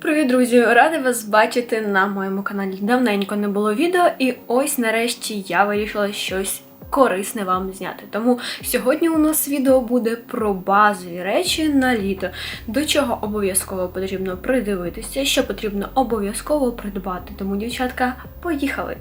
Привіт, друзі! Рада вас бачити на моєму каналі. Давненько не було відео, і ось нарешті я вирішила щось корисне вам зняти. Тому сьогодні у нас відео буде про базові речі на літо, до чого обов'язково потрібно придивитися, що потрібно обов'язково придбати. Тому, дівчатка, поїхали!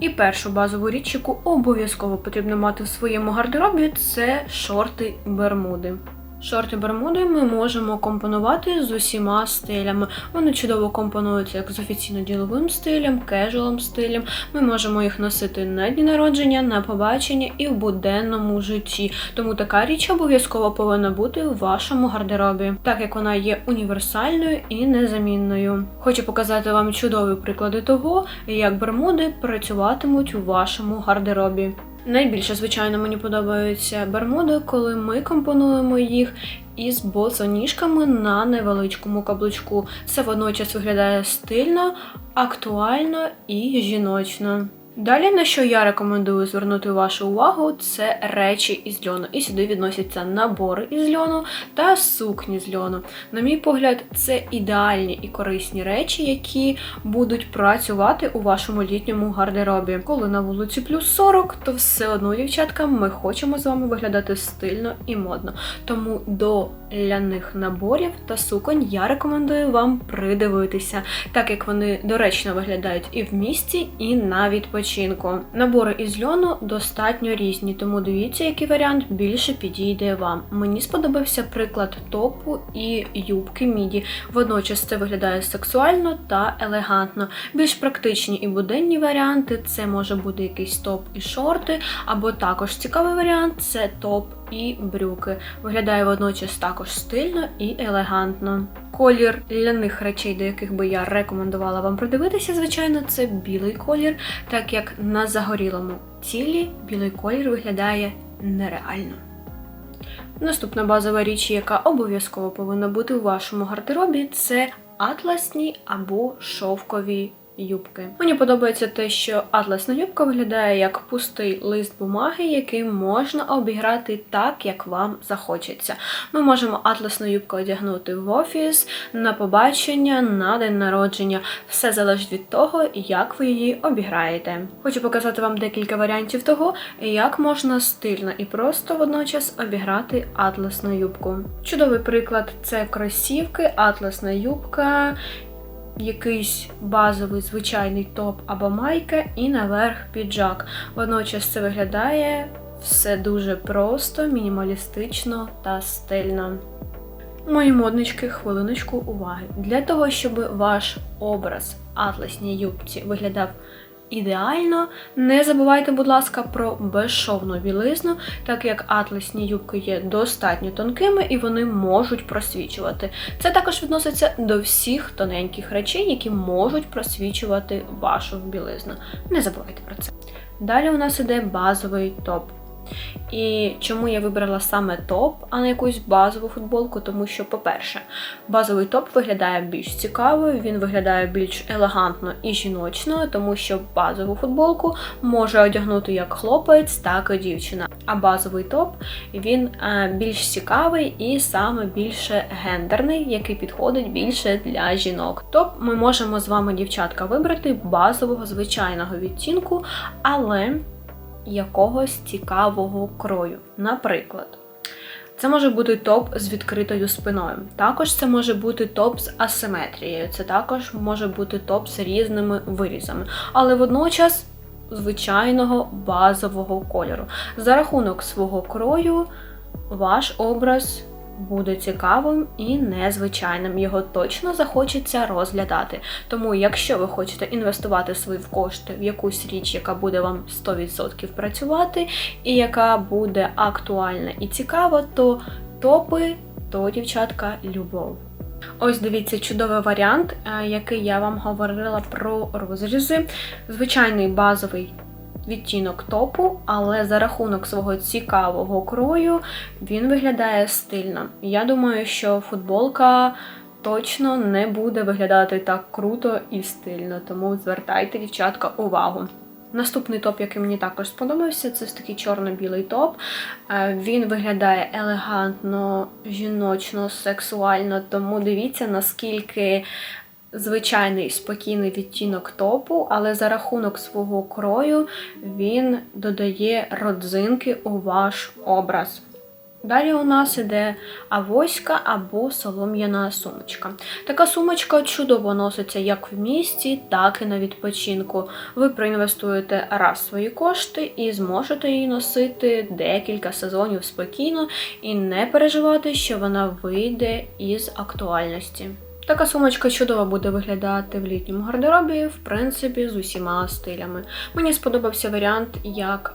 І першу базову річ, яку обов'язково потрібно мати в своєму гардеробі, це шорти Бермуди. Шорти Бермуди ми можемо компонувати з усіма стилями. Вони чудово компонуються як з офіційно діловим стилем, кежуалом стилем. Ми можемо їх носити на дні народження, на побачення і в буденному житті. Тому така річ обов'язково повинна бути у вашому гардеробі, так як вона є універсальною і незамінною. Хочу показати вам чудові приклади того, як бермуди працюватимуть у вашому гардеробі. Найбільше, звичайно, мені подобаються бермуди, коли ми компонуємо їх із босоніжками на невеличкому каблучку. Це водночас виглядає стильно, актуально і жіночно. Далі, на що я рекомендую звернути вашу увагу, це речі із льону. І сюди відносяться набори із льону та сукні з льону. На мій погляд, це ідеальні і корисні речі, які будуть працювати у вашому літньому гардеробі. Коли на вулиці плюс 40, то все одно, дівчатка, ми хочемо з вами виглядати стильно і модно. Тому до ляних наборів та суконь я рекомендую вам придивитися, так як вони доречно виглядають і в місті, і на відпочинку. Набори із льону достатньо різні, тому дивіться, який варіант більше підійде вам. Мені сподобався приклад топу і юбки міді. Водночас це виглядає сексуально та елегантно. Більш практичні і буденні варіанти це може бути якийсь топ і шорти, або також цікавий варіант це топ і брюки. Виглядає водночас також стильно і елегантно. Колір ляних речей, до яких би я рекомендувала вам придивитися, звичайно, це білий колір, так як на загорілому тілі білий колір виглядає нереально. Наступна базова річ, яка обов'язково повинна бути у вашому гардеробі, це атласні або шовкові юбки. Мені подобається те, що атласна юбка виглядає як пустий лист бумаги, який можна обіграти так, як вам захочеться. Ми можемо атласну юбку одягнути в офіс, на побачення, на день народження. Все залежить від того, як ви її обіграєте. Хочу показати вам декілька варіантів того, як можна стильно і просто водночас обіграти атласну юбку. Чудовий приклад це кросівки, атласна юбка якийсь базовий звичайний топ або майка, і наверх піджак. Водночас це виглядає все дуже просто, мінімалістично та стильно. Мої моднички, хвилиночку уваги. Для того, щоб ваш образ атласній юбці виглядав ідеально, не забувайте, будь ласка, про безшовну білизну, так як атласні юбки є достатньо тонкими і вони можуть просвічувати. Це також відноситься до всіх тоненьких речей, які можуть просвічувати вашу білизну. Не забувайте про це. Далі у нас іде базовий топ. І чому я вибрала саме топ, а не якусь базову футболку? Тому що, по-перше, базовий топ виглядає більш цікавою, він виглядає більш елегантно і жіночно, тому що базову футболку може одягнути як хлопець, так і дівчина. А базовий топ він е, більш цікавий і саме більше гендерний, який підходить більше для жінок. Топ ми можемо з вами, дівчатка, вибрати базового звичайного відтінку, але якогось цікавого крою. Наприклад, це може бути топ з відкритою спиною. Також це може бути топ з асиметрією, це також може бути топ з різними вирізами. Але водночас звичайного базового кольору. За рахунок свого крою, ваш образ буде цікавим і незвичайним. Його точно захочеться розглядати. Тому, якщо ви хочете інвестувати свої кошти в якусь річ, яка буде вам 100% працювати, і яка буде актуальна і цікава, то топи, то, дівчатка, любов. Ось дивіться, чудовий варіант, е, який я вам говорила про розрізи. Звичайний базовий відтінок топу, але за рахунок свого цікавого крою він виглядає стильно. Я думаю, що футболка точно не буде виглядати так круто і стильно, тому звертайте, дівчатка, увагу. Наступний топ, який мені також сподобався, це такий чорно-білий топ. Е, Він виглядає елегантно, жіночно, сексуально, тому дивіться, наскільки звичайний спокійний відтінок топу, але за рахунок свого крою він додає родзинки у ваш образ. Далі у нас іде авоська або солом'яна сумочка. Така сумочка чудово носиться як в місті, так і на відпочинку. Ви проінвестуєте раз свої кошти і зможете її носити декілька сезонів спокійно і не переживати, що вона вийде із актуальності. Така сумочка чудово буде виглядати в літньому гардеробі, в принципі, з усіма стилями. Мені сподобався варіант, як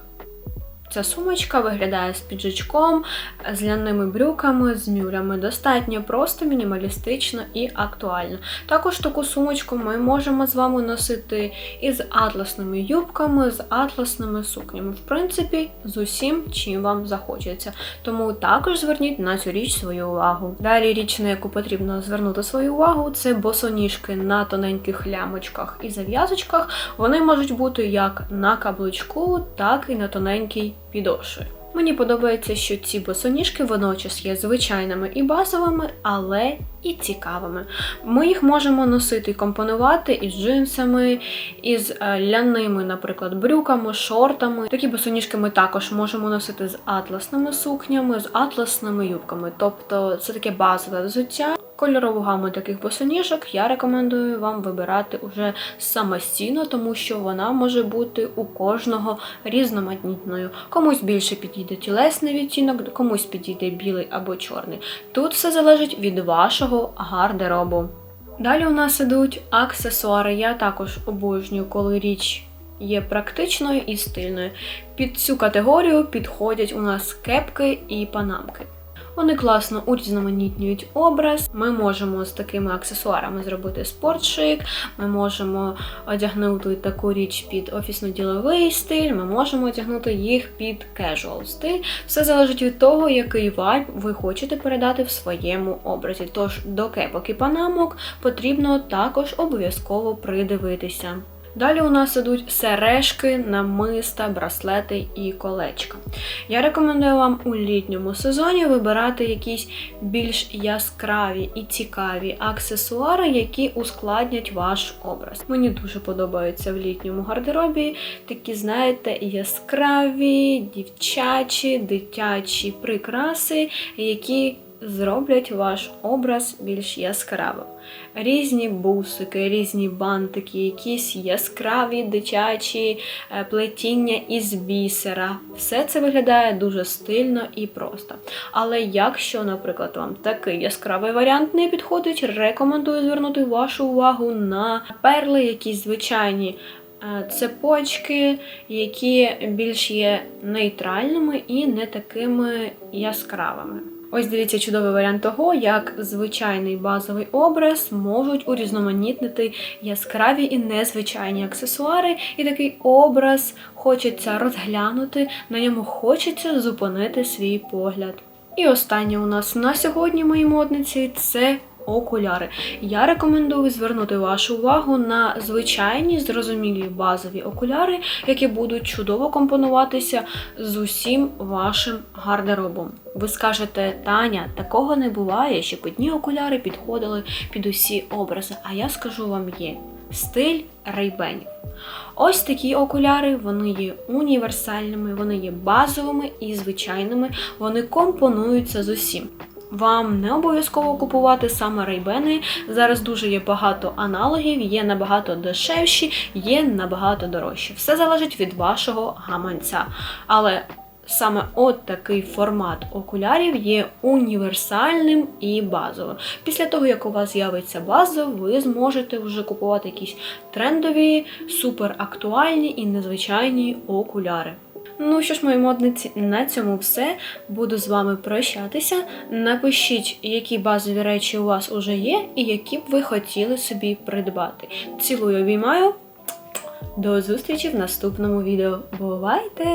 Ця сумочка виглядає з піджачком, з ляними брюками, з мюлями. Достатньо просто, мінімалістично і актуально. Також таку сумочку ми можемо з вами носити із атласними юбками, з атласними сукнями. В принципі, з усім, чим вам захочеться. Тому також зверніть на цю річ свою увагу. Далі річ, на яку потрібно звернути свою увагу, це босоніжки на тоненьких лямочках і зав'язочках. Вони можуть бути як на каблучку, так і на тоненькій підошви. Мені подобається, що ці босоніжки водночас є звичайними і базовими, але і цікавими. Ми їх можемо носити і компонувати із джинсами, із е, ляними, наприклад, брюками, шортами. Такі босоніжки ми також можемо носити з атласними сукнями, з атласними юбками. Тобто це таке базове взуття. Кольорову гаму таких босоніжок я рекомендую вам вибирати уже самостійно, тому що вона може бути у кожного різноманітною. Комусь більше підійде тілесний відтінок, комусь підійде білий або чорний. Тут все залежить від вашого гардеробу. Далі у нас ідуть аксесуари. Я також обожнюю, коли річ є практичною і стильною. Під цю категорію підходять у нас кепки і панамки. Вони класно урізноманітнюють образ. Ми можемо з такими аксесуарами зробити спортшик, ми можемо одягнути таку річ під офісно-діловий стиль, ми можемо одягнути їх під casual стиль. Все залежить від того, який вайб ви хочете передати в своєму образі. Тож до кепок і панамок потрібно також обов'язково придивитися. Далі у нас ідуть сережки, намиста, браслети і колечка. Я рекомендую вам у літньому сезоні вибирати якісь більш яскраві і цікаві аксесуари, які ускладнять ваш образ. Мені дуже подобаються в літньому гардеробі такі, знаєте, яскраві, дівчачі, дитячі прикраси, які зроблять ваш образ більш яскравим. Різні бусики, різні бантики, якісь яскраві дитячі е, плетіння із бісера. Все це виглядає дуже стильно і просто. Але якщо, наприклад, вам такий яскравий варіант не підходить, рекомендую звернути вашу увагу на перли, якісь звичайні. е, Цепочки, які більш є нейтральними і не такими яскравими. Ось дивіться чудовий варіант того, як звичайний базовий образ можуть урізноманітнити яскраві і незвичайні аксесуари, і такий образ хочеться розглянути, на ньому хочеться зупинити свій погляд. І останнє у нас на сьогодні, мої модниці, це окуляри. Я рекомендую звернути вашу увагу на звичайні зрозумілі базові окуляри, які будуть чудово компонуватися з усім вашим гардеробом. Ви скажете, Таня, такого не буває, щоб одні окуляри підходили під усі образи. А я скажу вам є стиль рейбенів. Ось такі окуляри, вони є універсальними, вони є базовими і звичайними, вони компонуються з усім. Вам не обов'язково купувати саме рейбени. Зараз дуже є багато аналогів, є набагато дешевші, є набагато дорожчі. Все залежить від вашого гаманця. Але саме от такий формат окулярів є універсальним і базовим. Після того, як у вас з'явиться база, ви зможете вже купувати якісь трендові, суперактуальні і незвичайні окуляри. Ну що ж, мої модниці, на цьому все. Буду з вами прощатися. Напишіть, які базові речі у вас уже є, і які б ви хотіли собі придбати. Цілую обіймаю. До зустрічі в наступному відео. Бувайте!